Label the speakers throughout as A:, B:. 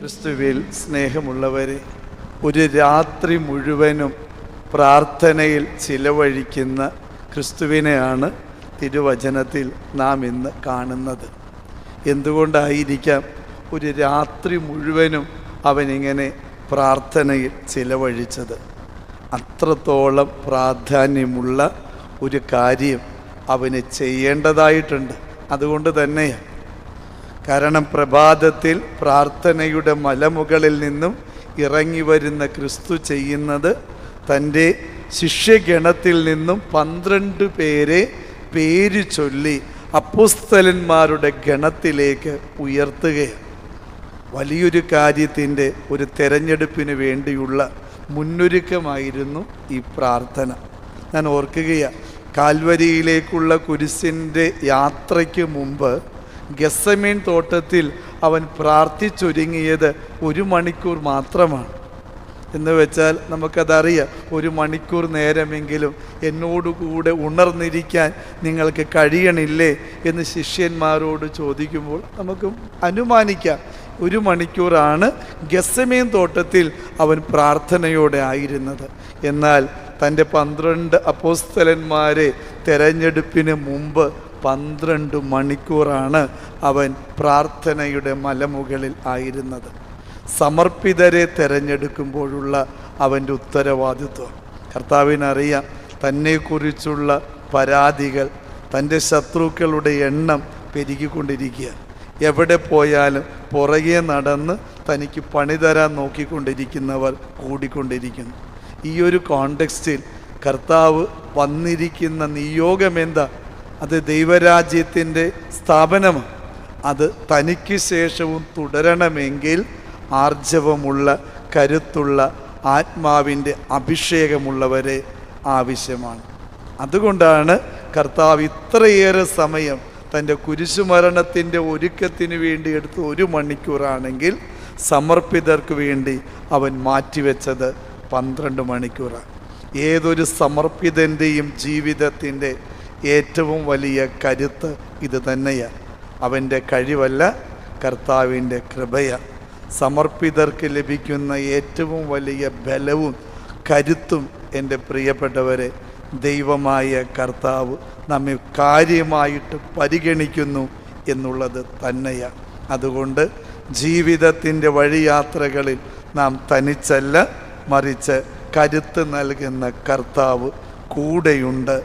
A: ക്രിസ്തുവിൽ സ്നേഹമുള്ളവരെ ഒരു രാത്രി മുഴുവനും പ്രാർത്ഥനയിൽ ചിലവഴിക്കുന്ന ക്രിസ്തുവിനെയാണ് തിരുവചനത്തിൽ നാം ഇന്ന് കാണുന്നത്. എന്തുകൊണ്ടായിരിക്കാം ഒരു രാത്രി മുഴുവനും അവനിങ്ങനെ പ്രാർത്ഥനയിൽ ചിലവഴിച്ചത്? അത്രത്തോളം പ്രാധാന്യമുള്ള ഒരു കാര്യം അവന് ചെയ്യേണ്ടതായിട്ടുണ്ട്. അതുകൊണ്ട് തന്നെയാണ് കാരണം പ്രഭാതത്തിൽ പ്രാർത്ഥനയുടെ മലമുകളിൽ നിന്നും ഇറങ്ങി വരുന്ന ക്രിസ്തു ചെയ്യുന്നത് തന്റെ ശിഷ്യഗണത്തിൽ നിന്നും പന്ത്രണ്ട് പേരെ പേര് ചൊല്ലി അപ്പുസ്തലന്മാരുടെ ഗണത്തിലേക്ക് ഉയർത്തുകയാണ്. വലിയൊരു കാര്യത്തിന്റെ ഒരു തെരഞ്ഞെടുപ്പിന് വേണ്ടിയുള്ള മുന്നൊരുക്കമായിരുന്നു ഈ പ്രാർത്ഥന. ഞാൻ ഓർക്കുകയാണ് കാൽവരിയിലേക്കുള്ള കുരിശിന്റെ യാത്രയ്ക്ക് മുമ്പ് ഗസമീൻ തോട്ടത്തിൽ അവൻ പ്രാർത്ഥിച്ചൊരുങ്ങിയത് ഒരു മണിക്കൂർ മാത്രമാണ്. എന്ന് വെച്ചാൽ നമുക്കതറിയാം ഒരു മണിക്കൂർ നേരമെങ്കിലും എന്നോടുകൂടെ ഉണർന്നിരിക്കാൻ നിങ്ങൾക്ക് കഴിയണില്ലേ എന്ന് ശിഷ്യന്മാരോട് ചോദിക്കുമ്പോൾ നമുക്ക് അനുമാനിക്കാം ഒരു മണിക്കൂറാണ് ഗസമീൻ തോട്ടത്തിൽ അവൻ പ്രാർത്ഥനയോടെ ആയിരുന്നത്. എന്നാൽ തന്റെ പന്ത്രണ്ട് അപ്പോസ്തലന്മാരെ തെരഞ്ഞെടുപ്പിന് മുമ്പ് പന്ത്രണ്ട് മണിക്കൂറാണ് അവൻ പ്രാർത്ഥനയുടെ മലമുകളിൽ ആയിരുന്നത്. സമർപ്പിതരെ തിരഞ്ഞെടുക്കുമ്പോഴുള്ള അവന്റെ ഉത്തരവാദിത്വം. കർത്താവിനറിയാം തന്നെക്കുറിച്ചുള്ള പരാതികൾ തന്റെ ശത്രുക്കളുടെ എണ്ണം പെരുകിക്കൊണ്ടിരിക്കുക. എവിടെ പോയാലും പുറകെ നടന്ന് തനിക്ക് പണി തരാൻ നോക്കിക്കൊണ്ടിരിക്കുന്നവർ കൂടിക്കൊണ്ടിരിക്കുന്നു. ഈ ഒരു കോണ്ടെക്സ്റ്റിൽ കർത്താവ് വന്നിരിക്കുന്ന നിയോഗം എന്താ? അത് ദൈവരാജ്യത്തിന്റെ സ്ഥാപനമാണ്. അത് തനിക്ക് ശേഷവും തുടരണമെങ്കിൽ ആർജവമുള്ള കരുത്തുള്ള ആത്മാവിന്റെ അഭിഷേകമുള്ളവരെ ആവശ്യമാണ്. അതുകൊണ്ടാണ് കർത്താവ് ഇത്രയേറെ സമയം തന്റെ കുരിശുമരണത്തിന്റെ ഒരുക്കത്തിന് വേണ്ടി എടുത്ത് ഒരു മണിക്കൂറാണെങ്കിൽ സമർപ്പിതർക്ക് വേണ്ടി അവൻ മാറ്റിവെച്ചത് പന്ത്രണ്ട് മണിക്കൂറാണ്. ഏതൊരു സമർപ്പിതന്റെയും ജീവിതത്തിന്റെ ഏറ്റവും വലിയ കരുത്ത് ഇത് തന്നെയാണ് അവന്റെ കഴിവല്ല കർത്താവിന്റെ കൃപയാണ് സമർപ്പിതർക്ക് ലഭിക്കുന്ന ഏറ്റവും വലിയ ബലവും കരുത്തും എന്റെ പ്രിയപ്പെട്ടവരെ ദൈവമായ കർത്താവ് നമ്മെ കാര്യമായിട്ട് പരിഗണിക്കുന്നു എന്നുള്ളത് തന്നെയാണ് അതുകൊണ്ട് ജീവിതത്തിന്റെ വഴിയാത്രകളിൽ നാം തനിച്ചല്ല മറിച്ച് കരുത്ത് നൽകുന്ന കർത്താവ് കൂടെയുണ്ട്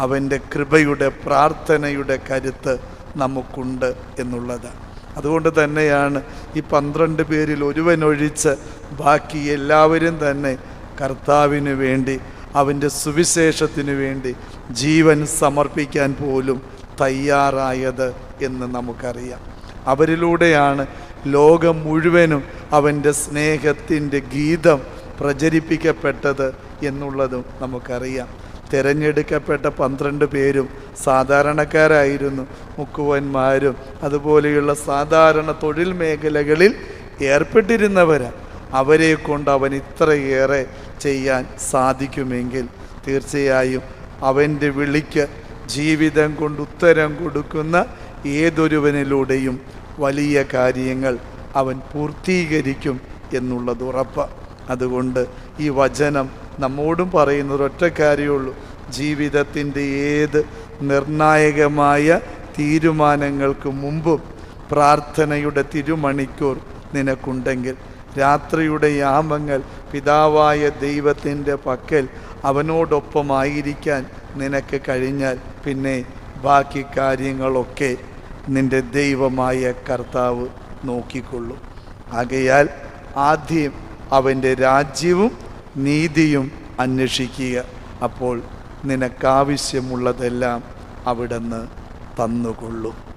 A: അവന്റെ കൃപയുടെ പ്രാർത്ഥനയുടെ കരുത്ത് നമുക്കുണ്ട് എന്നുള്ളതാണ് അതുകൊണ്ട് തന്നെയാണ് ഈ പന്ത്രണ്ട് പേരിൽ ഒരുവനൊഴിച്ച് ബാക്കി എല്ലാവരും തന്നെ കർത്താവിന് വേണ്ടി അവന്റെ സുവിശേഷത്തിന് വേണ്ടി ജീവൻ സമർപ്പിക്കാൻ പോലും തയ്യാറായത് എന്ന് നമുക്കറിയാം. അവരിലൂടെയാണ് ലോകം മുഴുവനും അവന്റെ സ്നേഹത്തിന്റെ ഗീതം പ്രചരിപ്പിക്കപ്പെട്ടത് എന്നുള്ളതും നമുക്കറിയാം. തിരഞ്ഞെടുക്കപ്പെട്ട പന്ത്രണ്ട് പേരും സാധാരണക്കാരായിരുന്നു. മുക്കുവന്മാരും അതുപോലെയുള്ള സാധാരണ തൊഴിൽ മേഖലകളിൽ ഏർപ്പെട്ടിരുന്നവരാണ് അവരെ കൊണ്ട് അവൻ ഇത്രയേറെ ചെയ്യാൻ സാധിക്കുമെങ്കിൽ തീർച്ചയായും അവന്റെ വിളിക്ക് ജീവിതം കൊണ്ട് ഉത്തരം കൊടുക്കുന്ന ഏതൊരുവനിലൂടെയും വലിയ കാര്യങ്ങൾ അവൻ പൂർത്തീകരിക്കും എന്നുള്ളത് ഉറപ്പ്. അതുകൊണ്ട് ഈ വചനം നമ്മോടും പറയുന്ന ഒരൊറ്റ കാര്യമുള്ളൂ. ജീവിതത്തിന്റെ ഏത് നിർണായകമായ തീരുമാനങ്ങൾക്ക് മുമ്പും പ്രാർത്ഥനയുടെ തിരുമണിക്കൂർ നിനക്കുണ്ടെങ്കിൽ രാത്രിയുടെ യാമങ്ങൾ പിതാവായ ദൈവത്തിന്റെ പക്കൽ അവനോടൊപ്പമായിരിക്കാൻ നിനക്ക് കഴിഞ്ഞാൽ പിന്നെ ബാക്കി കാര്യങ്ങളൊക്കെ നിന്റെ ദൈവമായ കർത്താവ് നോക്കിക്കൊള്ളും. ആകയാൽ ആദ്യം അവന്റെ രാജ്യവും നീതിയും അന്വേഷിക്കുക. അപ്പോൾ നിനക്കാവശ്യമുള്ളതെല്ലാം അവിടുന്ന് തന്നുകൊള്ളും.